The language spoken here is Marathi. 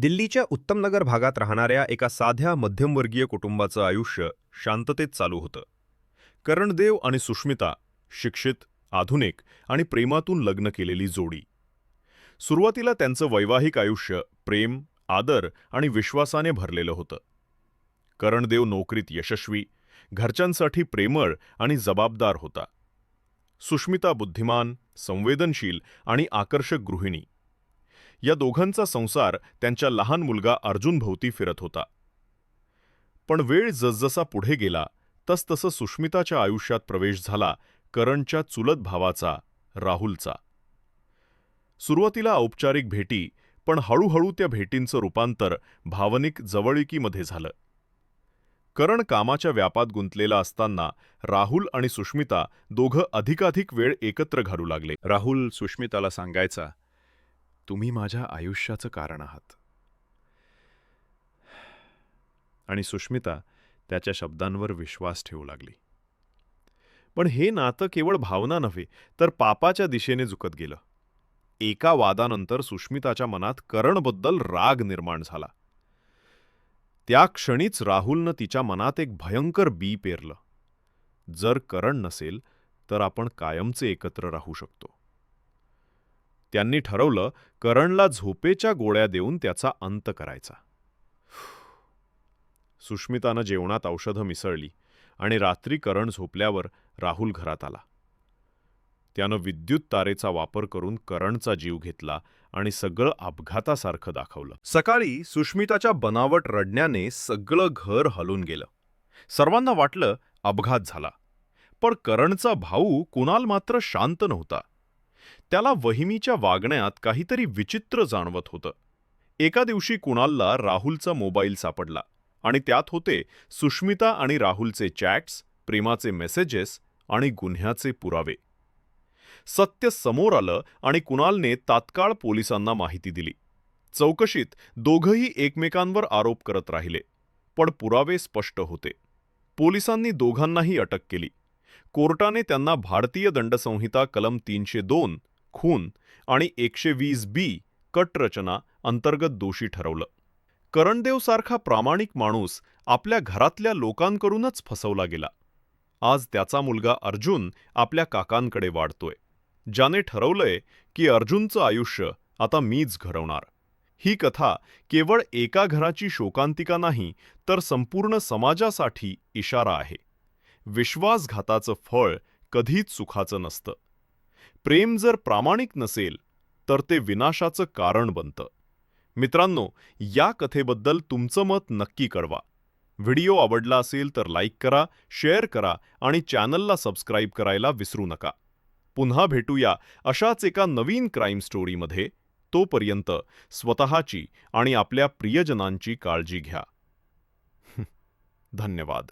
दिल्लीच्या उत्तमनगर भागात राहणाऱ्या एका साध्या मध्यमवर्गीय कुटुंबाचं आयुष्य शांततेत चालू होतं. करणदेव आणि सुष्मिता शिक्षित आधुनिक आणि प्रेमातून लग्न केलेली जोडी. सुरुवातीला त्यांचं वैवाहिक आयुष्य प्रेम आदर आणि विश्वासाने भरलेलं होतं. करणदेव नोकरीत यशस्वी घरच्यांसाठी प्रेमळ आणि जबाबदार होता. सुष्मिता बुद्धिमान संवेदनशील आणि आकर्षक गृहिणी. या दोघांचा संसार त्यांच्या लहान मुलगा अर्जुनभोवती फिरत होता. पण वेळ जसजसा पुढे गेला तसतसं सुष्मिताच्या आयुष्यात प्रवेश झाला करणच्या चुलत भावाचा राहुलचा. सुरुवातीला औपचारिक भेटी पण हळूहळू त्या भेटींचं रूपांतर भावनिक जवळिकीमध्ये झालं. करण कामाच्या व्यापात गुंतलेला असताना राहुल आणि सुष्मिता दोघं अधिकाधिक वेळ एकत्र घालू लागले. राहुल सुष्मिताला सांगायचा तुम्ही माझ्या आयुष्याचं कारण आहात. आणि सुष्मिता त्याच्या शब्दांवर विश्वास ठेवू लागली. पण हे नातं केवळ भावना नव्हे तर पापाच्या दिशेने झुकत गेलं. एका वादानंतर सुष्मिताच्या मनात करणबद्दल राग निर्माण झाला. त्या क्षणीच राहुलनं तिच्या मनात एक भयंकर बी पेरलं जर करण नसेल तर आपण कायमचे एकत्र राहू शकतो. त्यांनी ठरवलं करणला झोपेच्या गोळ्या देऊन त्याचा अंत करायचा. सुष्मितानं जेवणात औषधं मिसळली आणि रात्री करण झोपल्यावर राहुल घरात आला. त्यानं विद्युत तारेचा वापर करून करणचा जीव घेतला आणि सगळं अपघातासारखं दाखवलं. सकाळी सुष्मिताच्या बनावट रडण्याने सगळं घर हलून गेलं. सर्वांना वाटलं अपघात झाला. पण करणचा भाऊ कुणाल मात्र शांत नव्हता. त्याला वहिमीच्या वागण्यात काहीतरी विचित्र जाणवत होतं. एका दिवशी कुणालला राहुलचा मोबाईल सापडला आणि त्यात होते सुष्मिता आणि राहुलचे चॅट्स प्रेमाचे मेसेजेस आणि गुन्ह्याचे पुरावे. सत्य समोर आलं आणि कुणालने तात्काळ पोलिसांना माहिती दिली. चौकशीत दोघंही एकमेकांवर आरोप करत राहिले पण पुरावे स्पष्ट होते. पोलिसांनी दोघांनाही अटक केली. कोर्टाने त्यांना भारतीय दंडसंहिता कलम तीनशे दोन खून आणि एकशे वीस बी कट रचना अंतर्गत दोषी ठरवलं. करणदेवसारखा प्रामाणिक माणूस आपल्या घरातल्या लोकांकडूनच फसवला गेला. आज त्याचा मुलगा अर्जुन आपल्या काकांकडे वाढतोय. ज्याने ठरवलंय की अर्जुनचं आयुष्य आता मीच घडवणार ही कथा केवळ एका घराची शोकांतिका नाही तर संपूर्ण समाजासाठी इशारा आहे. विश्वासघाताचं फळ कधीच सुखाचं नसतं. प्रेम जर प्रामाणिक नसेल तर ते विनाशाचं कारण बनतं. मित्रांनो या कथेबद्दल तुमचं मत नक्की कळवा. व्हिडिओ आवडला असेल तर लाईक करा शेअर करा आणि चॅनलला सबस्क्राईब करायला विसरू नका. पुन्हा भेटूया अशाच एका नवीन क्राईम स्टोरीमध्ये. तोपर्यंत स्वतःची आणि आपल्या प्रियजनांची काळजी घ्या. धन्यवाद.